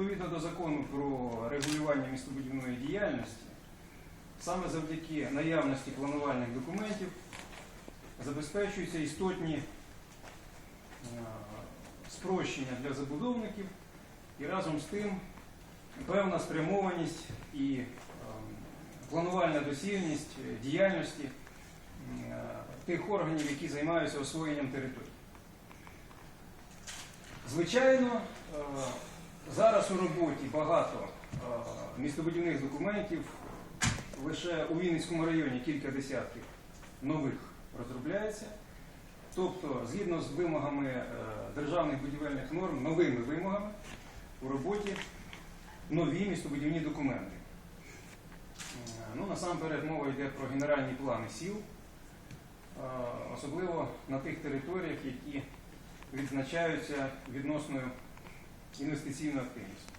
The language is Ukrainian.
Відповідно до закону про регулювання містобудівної діяльності, саме завдяки наявності планувальних документів забезпечуються істотні е, спрощення для забудовників і разом з тим певна спрямованість і е, планувальна доцільність діяльності е, тих органів, які займаються освоєнням території. Звичайно, зараз у роботі багато містобудівних документів. Лише у Вінницькому районі кілька десятків нових розробляється. Тобто, згідно з вимогами е, державних будівельних норм, новими вимогами у роботі нові містобудівні документи. Е, Ну, насамперед мова йде про генеральні плани сіл, особливо на тих територіях, які відзначаються відносною інвестиційною активністю.